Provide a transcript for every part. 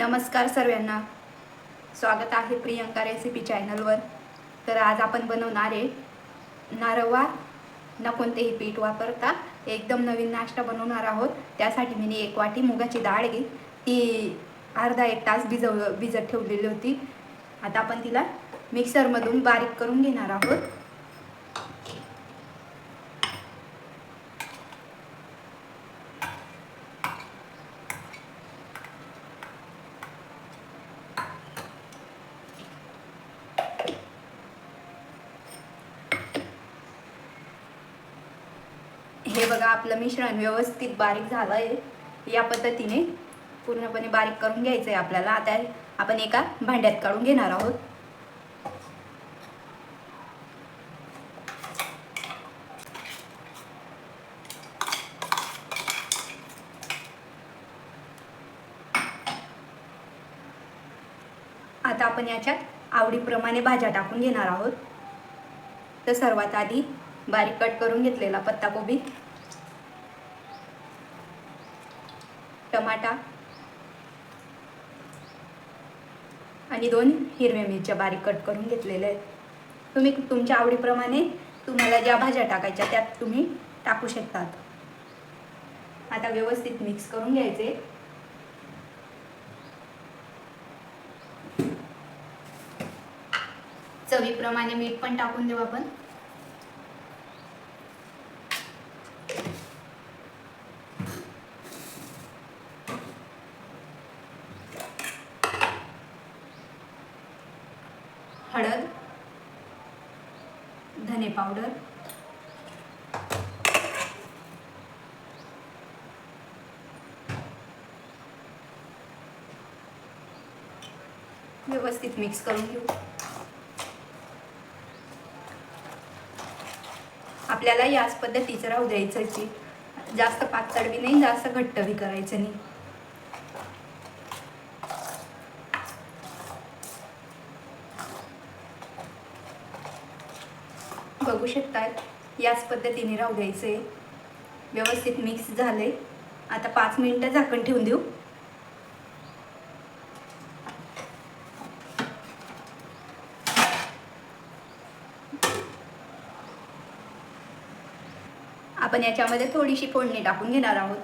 नमस्कार सर्वांना. स्वागत आहे प्रियंका रेसिपी चॅनलवर. तर आज आपण बनवणार आहे नारवा. ना कोणतेही पीठ वापरता एकदम नवीन नाश्ता बनवणार आहोत. त्यासाठी मी एक वाटी मुगाची डाळ घे ती अर्धा एक तास भिजव भिजत ठेवलेली होती. आता आपण तिला मिक्सरमधून बारीक करून घेणार आहोत. हे बघा आपलं मिश्रण व्यवस्थित बारीक झालं आहे या पद्धतीने पूर्णपणे बारीक करून घ्यायचं आहे आपल्याला. आता आपण एका भांड्यात काढून घेणार आहोत. आता आपण याच्यात आवडीप्रमाणे भाज्या टाकून घेणार आहोत. तर सर्वात आधी बारीक कट करून घेतलेला पत्ताकोबी टमाटा. आणि दोन हिरव्या मिरच्या बारीक कट करून घेतलेल्या आहेत. तुम्ही तुमच्या आवडीप्रमाणे तुम्हाला ज्या भाज्या टाकायच्या त्यात तुम्ही टाकू शकतात. आता व्यवस्थित मिक्स करून घ्यायचे. चवीप्रमाणे मीठ पण टाकून देऊ आपण. धने पावडर. व्यवस्थित मिक्स करून घेऊ. आपल्याला याच पद्धतीचं राहू द्यायचं की जास्त पातळ बी नाही जास्त घट्ट बी करायचं नाही. बघू शकतात. याच पद्धतीने राहू द्यायचे व्यवस्थित मिक्स झाले आता पाच मिनटं झाकण ठेवून देऊ. आपण याच्यामध्ये थोडीशी फोडणी टाकून घेणार आहोत.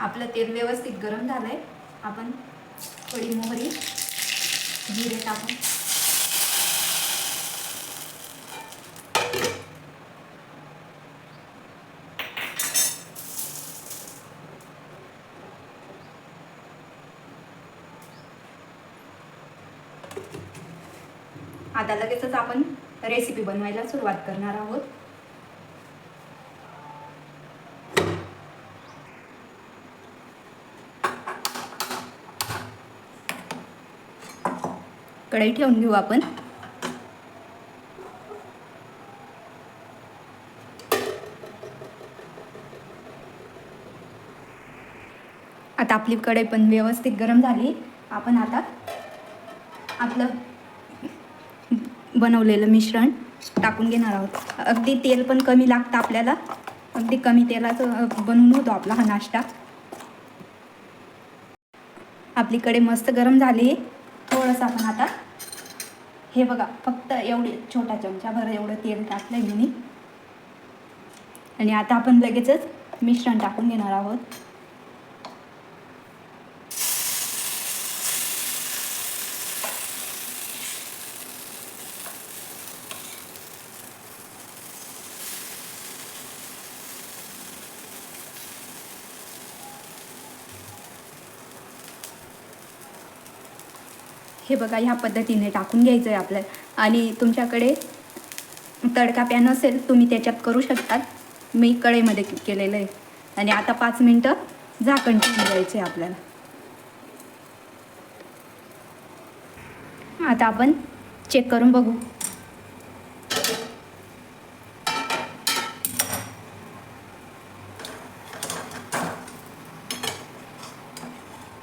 आपलं तेल व्यवस्थित गरम झालं आहे आपण थोडी मोहरी जिरे टाकून. आता लगेचच आपण रेसिपी बनवायला सुरुवात करणार आहोत. कढई ठेवून घेऊ आपण. आता आपली कढई पण व्यवस्थित गरम झाली. आपण आता आपलं बनवलेलं मिश्रण टाकून घेणार आहोत. अगदी तेल पण कमी लागतं आपल्याला. अगदी कमी तेलाचं बनवून होतो आपला हा नाश्ता. आपली कढई मस्त गरम झाली. थोडंसं आपण आता. हे बघा फक्त एवढे छोटा चमचाभर एवढं तेल टाकलं आहे मी आणि आता आपण लगेचच मिश्रण टाकून घेणार आहोत. हे बघा ह्या पद्धतीने टाकून घ्यायचं आहे आपल्याला आणि तुमच्याकडे तडका पॅन असेल तुम्ही त्याच्यात करू शकतात. मी कढईमध्ये केलेलं आहे. आणि आता पाच मिनटं झाकण ठेवून द्यायचं आहे आपल्याला. आता आपण चेक करून बघू.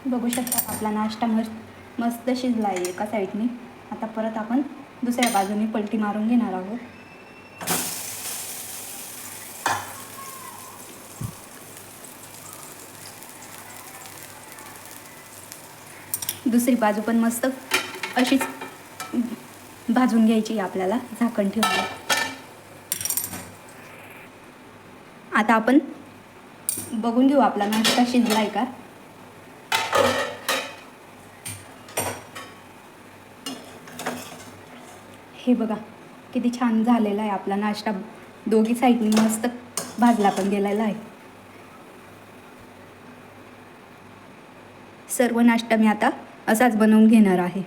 बघू शकता आपला नाश्ता मस्त मस्त शिजला आहे एका साईडने. आता परत आपण दुसऱ्या बाजूने पलटी मारून घेणार आहोत. दुसरी बाजू पण मस्त अशीच भाजून घ्यायची आपल्याला झाकण ठेवून. आता आपण बघून घेऊ आपला नाश्ता शिजलाय का? हे बघा किती छान झालेला आहे आपला नाश्ता. दोघी साईडनी मस्त भाजला पण गेलेला आहे. सर्व नाश्ता मी आता असाच बनवून घेणार आहे.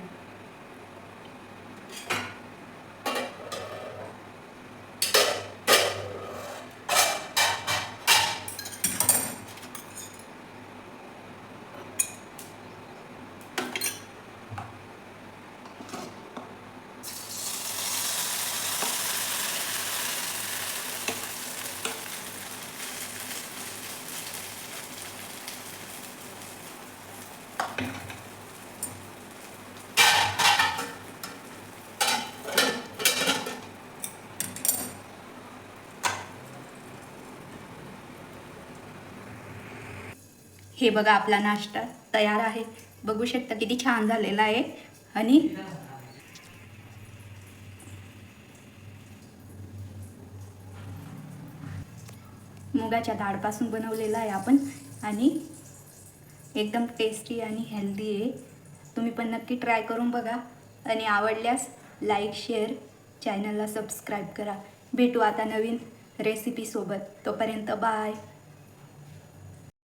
हे बघा आपला नाश्ता तयार आहे. बघू शकता किती छान झालेला आहे. आणि मुगाच्या डाळपासून बनवलेला आहे आपण. आणि एकदम टेस्टी आणि हेल्दी आहे. तुम्ही पण नक्की ट्राय करून बघा. आणि आवडल्यास लाईक शेअर चॅनलला सबस्क्राईब करा. भेटू आता नवीन रेसिपीसोबत तोपर्यंत बाय